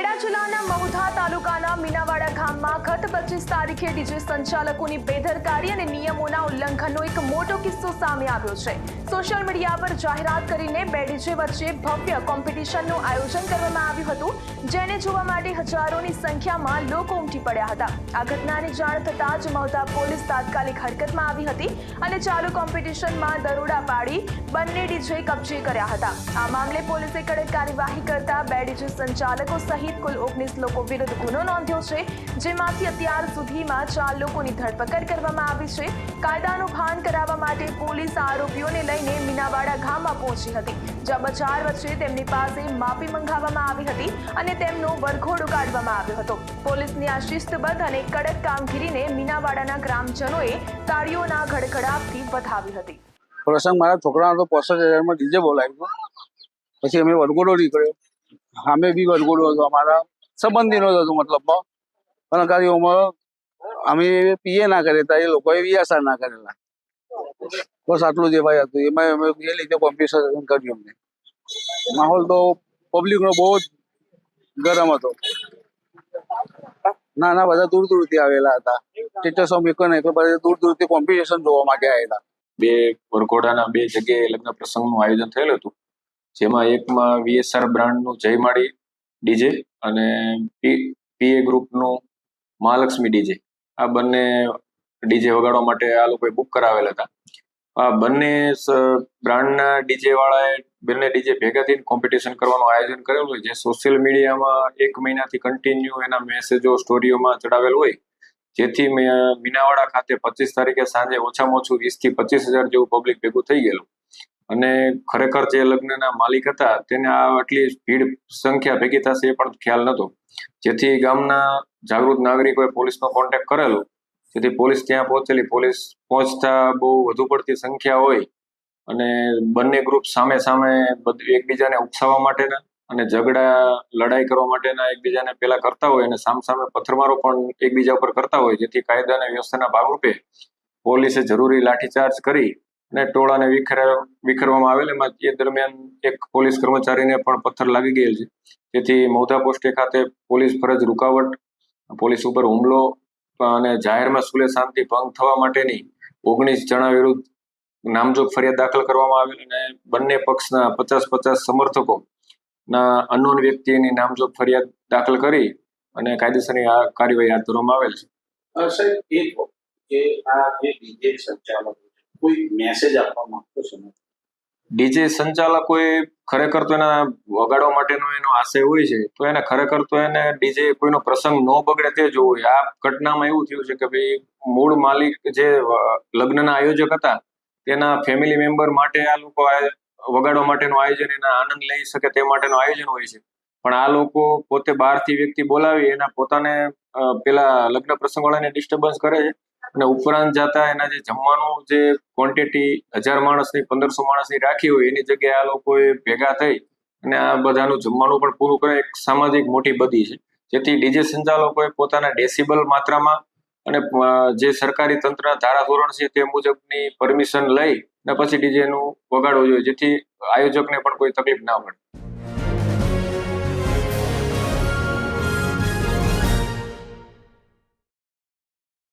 ખેડા જિલ્લાના મહુધા તાલુકાના મીનાવાડા ગામમાં ગત પચીસ તારીખે ડીજે સંચાલકોની બેદરકારી અને નિયમોના ઉલ્લંઘનનો એક મોટો કિસ્સો સામે આવ્યો છે. સોશિયલ મીડિયા પર જાહેરાત કરીને બે ડીજે વચ્ચે ભવ્ય કોમ્પિટિશનનું આયોજન કરવામાં આવ્યું હતું, જેને જોવા માટે હજારોની સંખ્યામાં લોકો ઉમટી પડ્યા હતા. આ ઘટનાની જાણ થતાં જ મહુધા પોલીસ તાત્કાલિક હરકતમાં આવી હતી અને ચાલુ કોમ્પિટિશનમાં દરોડા પાડી બંને ડીજે કબજે કર્યા હતા. આ મામલે પોલીસે કડક કાર્યવાહી કરતા બે ડીજે સંચાલકો સહિત કુલ ઓગણીસ લોકો વિરુદ્ધ ગુનો નોંધ્યો છે, જેમાંથી અત્યાર સુધીમાં ચાર લોકોની ધરપકડ કરવામાં આવી છે. કાયદાનું ભાન કરાવવા માટે પોલીસ આરોપીઓને લઈને મીનાવાડા ગામમાં પહોંચી હતી, જ્યાં બજાર વચ્ચે તેમની પાસે માફી મંગાવવામાં આવી હતી અને તેમનો વરઘોડો કાઢવામાં આવ્યો હતો. પોલીસની આ શિસ્તબદ્ધ અને કડક કામગીરીને મીનાવાડાના ગ્રામજનોએ તાળીઓના ગડગડાટથી વધાવી હતી. પ્રસંગ, મારા છોકરાનો તો પોસઠ હજારમાં ડીજે બોલાવ્યું. પછી અમે વરઘોડો નીકળ્યો. સામે બી વરઘોડો હતો અમારા. સંબંધીનો જ હતો મતલબમાં. પણ કાર્યોમાં અમે પીએ ના કરેલા હતા, એ લોકોએ વિયાસા ના કરેલા. બસ આટલું જે ભાઈ હતું. એમાં અમે એ રીતે કોમ્પિટિશન કર્યું અમને. માહોલ તો પબ્લિકનો બહુ જ ગરમ હતો. ના ના, બધા દૂર દૂરથી આવેલા હતા. ટીચર્સો મેકો ને એટલે બધા દૂર દૂરથી કોમ્પિટિશન જોવા માટે આવેલા. બે વરઘોડાના બે જગ્યાએ લગ્ન પ્રસંગનું આયોજન થયેલું હતું. જેમાં એકમાં વીએસઆર બ્રાન્ડનું જયમાળી ડીજે અને પીએ ગ્રુપનું મહાલક્ષ્મી ડીજે આ બંને ડીજે વગાડવા માટે આ લોકોએ બુક કરાવેલા હતા. આ બંને બ્રાન્ડના ડીજે વાળાએ બંને ડીજે ભેગા થઈને કોમ્પિટિશન કરવાનું આયોજન કરેલું હોય, જે સોશિયલ મીડિયામાં એક મહિનાથી કન્ટિન્યુ એના મેસેજો સ્ટોરીઓમાં ચડાવેલ હોય, જેથી મીનાવાડા ખાતે પચીસ તારીખે સાંજે ઓછામાં ઓછું વીસથી પચીસ હજાર જેવું પબ્લિક ભેગું થઈ ગયેલું. અને ખરેખર જે લગ્નના માલિક હતા, તેને આ આટલી ભીડ સંખ્યા ભેગી થશે એ પણ ખ્યાલ નહોતો. જેથી ગામના જાગૃત નાગરિકોએ પોલીસનો કોન્ટેક્ટ કરેલો. જેથી પોલીસ ત્યાં પહોંચેલી. પોલીસ પહોંચતા બહુ વધુ પડતી સંખ્યા હોય અને બંને ગ્રુપ સામે સામે બધું, એકબીજાને ઉકસાવવા માટેના અને ઝઘડા, લડાઈ કરવા માટેના એકબીજાને પેલા કરતા હોય અને સામસામે પથ્થરમારો પણ એકબીજા ઉપર કરતા હોય. જેથી કાયદા અને વ્યવસ્થાના ભાગરૂપે પોલીસે જરૂરી લાઠીચાર્જ કરી અને ટોળાને વિખેરા, વિખેરવામાં આવેલ. એમાં એ દરમિયાન એક પોલીસ કર્મચારીને પણ પથ્થર લાગી ગયેલ છે. તેથી મૌધા પોસ્ટે ખાતે પોલીસ ફરજ રૂકાવટ, પોલીસ ઉપર હુમલો અને જાહેરમાં સુલે શાંતિ ભંગ થવા માટેની ઓગણીસ જણા વિરુદ્ધ નામજોગ ફરિયાદ દાખલ કરવામાં આવેલ અને બંને પક્ષના પચાસ પચાસ સમર્થકો ના અનનોન વ્યક્તિની નામજોગ ફરિયાદ દાખલ કરી અને કાયદેસરની કાર્યવાહી હાથ ધરવામાં આવેલ છે. સાહેબ, એ કે આ જે બીજે સંચાલકો કોઈ મેસેજ આપવા માંગતો છે? ડીજે સંચાલકોએ ખરેખર તો એના વગાડવા માટેનો એનો આશય હોય છે, તો એને ખરેખર તો એને ડીજે કોઈનો પ્રસંગ ન બગડે તે જોવો આ ઘટનામાં એવું થયું છે કે ભાઈ, મૂળ માલિક જે લગ્નના આયોજક હતા, તેના ફેમિલી મેમ્બર માટે આ લોકો વગાડવા માટેનું આયોજન, એના આનંદ લઈ શકે તે માટેનું આયોજન હોય છે. પણ આ લોકો પોતે બહારથી વ્યક્તિ બોલાવી, એના પોતાને પેલા લગ્ન પ્રસંગ વાળાને ડિસ્ટર્બન્સ કરે છે. અને ઉપરાંત જતા એના જે જમવાનું જે ક્વોન્ટિટી હજાર માણસની, પંદરસો માણસની રાખી હોય, એની જગ્યાએ આ લોકોએ ભેગા થઈ અને આ બધાનું જમવાનું પણ પૂરું કરે એક સામાજિક મોટી બદી છે. જેથી ડીજે સંચાલકોએ પોતાના ડેસિબલ માત્રામાં અને જે સરકારી તંત્રના ધારાધોરણ છે તે મુજબની પરમિશન લઈ ને પછી ડીજેનું વગાડવું જોઈએ. જેથી આયોજકને પણ કોઈ તકલીફ ના પડે.